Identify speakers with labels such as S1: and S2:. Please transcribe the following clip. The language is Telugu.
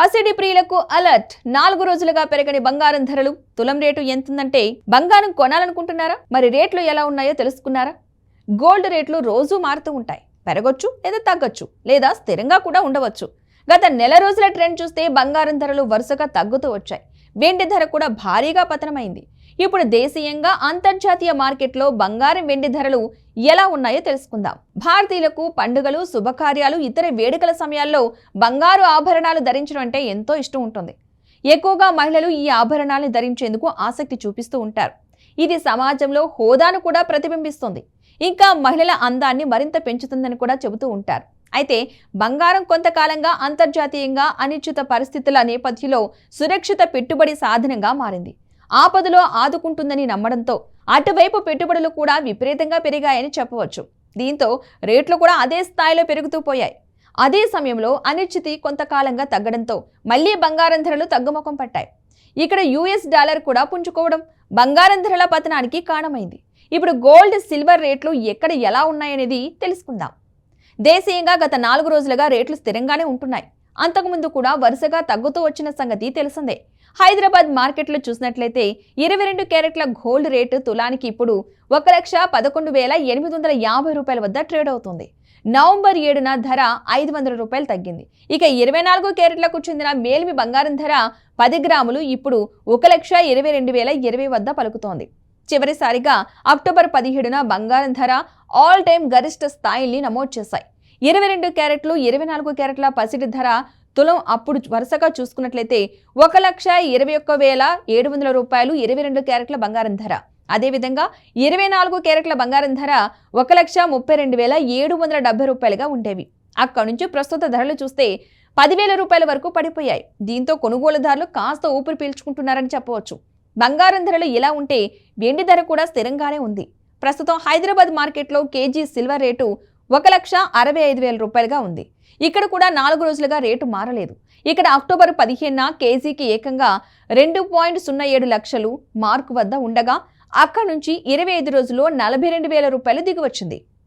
S1: పసిడి ప్రియులకు అలర్ట్. నాలుగు రోజులుగా పెరగని బంగారం ధరలు తులం రేటు ఎంతుందంటే బంగారం కొనాలనుకుంటున్నారా? మరి రేట్లు ఎలా ఉన్నాయో తెలుసుకున్నారా? గోల్డ్ రేట్లు రోజూ మారుతూ ఉంటాయి. పెరగొచ్చు లేదా తగ్గొచ్చు లేదా స్థిరంగా కూడా ఉండవచ్చు. గత నెల రోజుల ట్రెండ్ చూస్తే బంగారం ధరలు వరుసగా తగ్గుతూ వచ్చాయి. వెండి ధర కూడా భారీగా పతనమైంది. ఇప్పుడు దేశీయంగా అంతర్జాతీయ మార్కెట్లో బంగారం వెండి ధరలు ఎలా ఉన్నాయో తెలుసుకుందాం. భారతీయులకు పండుగలు శుభకార్యాలు ఇతర వేడుకల సమయాల్లో బంగారు ఆభరణాలు ధరించడం అంటే ఎంతో ఇష్టం ఉంటుంది. ఎక్కువగా మహిళలు ఈ ఆభరణాలను ధరించేందుకు ఆసక్తి చూపిస్తూ ఉంటారు. ఇది సమాజంలో హోదాను కూడా ప్రతిబింబిస్తుంది. ఇంకా మహిళల అందాన్ని మరింత పెంచుతుందని కూడా చెబుతూ ఉంటారు. అయితే బంగారం కొంతకాలంగా అంతర్జాతీయంగా అనిశ్చిత పరిస్థితుల నేపథ్యంలో సురక్షిత పెట్టుబడి సాధనంగా మారింది. ఆపదలో ఆదుకుంటుందని నమ్మడంతో అటువైపు పెట్టుబడులు కూడా విపరీతంగా పెరిగాయని చెప్పవచ్చు. దీంతో రేట్లు కూడా అదే స్థాయిలో పెరుగుతూ పోయాయి. అదే సమయంలో అనిశ్చితి కొంతకాలంగా తగ్గడంతో మళ్ళీ బంగారం ధరలు తగ్గుముఖం పట్టాయి. ఇక్కడ యుఎస్ డాలర్ కూడా పుంజుకోవడం బంగారం ధరల పతనానికి కారణమైంది. ఇప్పుడు గోల్డ్ సిల్వర్ రేట్లు ఎక్కడ ఎలా ఉన్నాయనేది తెలుసుకుందాం. దేశీయంగా గత నాలుగు రోజులుగా రేట్లు స్థిరంగానే ఉంటున్నాయి. అంతకుముందు కూడా వరుసగా తగ్గుతూ వచ్చిన సంగతి తెలిసిందే. హైదరాబాద్ మార్కెట్లో చూసినట్లయితే ఇరవై రెండు క్యారెట్ల గోల్డ్ రేటు తులానికి ఇప్పుడు ఒక లక్ష పదకొండు వేల ఎనిమిది వందల యాభై రూపాయల వద్ద ట్రేడ్ అవుతుంది. నవంబర్ ఏడున ధర ఐదు వందల రూపాయలు తగ్గింది. ఇక ఇరవై నాలుగు క్యారెట్లకు చెందిన మేలిమి బంగారం ధర పది గ్రాములు ఇప్పుడు ఒక లక్ష ఇరవై రెండు వేల ఇరవై వద్ద పలుకుతోంది. చివరిసారిగా అక్టోబర్ పదిహేడున బంగారం ధర ఆల్ టైమ్ గరిష్ట స్థాయిల్ని నమోదు చేశాయి. ఇరవై రెండు క్యారెట్లు ఇరవై నాలుగు క్యారెట్ల పసిడి ధర తులం అప్పుడు వరుసగా చూసుకున్నట్లయితే ఒక లక్ష ఇరవై ఒక్క వేల ఏడు వందల రూపాయలు ఇరవై రెండు క్యారెట్ల బంగారం ధర. అదేవిధంగా ఇరవై నాలుగు క్యారెట్ల బంగారం ధర ఒక లక్ష ముప్పై రెండు వేల ఏడు వందల డెబ్బై రూపాయలుగా ఉండేవి. అక్కడి నుంచి ప్రస్తుత ధరలు చూస్తే పదివేల రూపాయల వరకు పడిపోయాయి. దీంతో కొనుగోలుదారులు కాస్త ఊపిరి పీల్చుకుంటున్నారని చెప్పవచ్చు. బంగారం ధరలు ఇలా ఉంటే వెండి ధర కూడా స్థిరంగానే ఉంది. ప్రస్తుతం హైదరాబాద్ మార్కెట్లో కేజీ సిల్వర్ రేటు ఒక లక్ష అరవై ఐదు వేల రూపాయలుగా ఉంది. ఇక్కడ కూడా నాలుగు రోజులుగా రేటు మారలేదు. ఇక్కడ అక్టోబర్ పదిహేనున కేజీకి ఏకంగా రెండు పాయింట్ సున్నా ఏడు లక్షలు మార్కు వద్ద ఉండగా అక్కడి నుంచి ఇరవై ఐదు రోజుల్లో నలభై రెండు వేల రూపాయలు దిగువచ్చింది.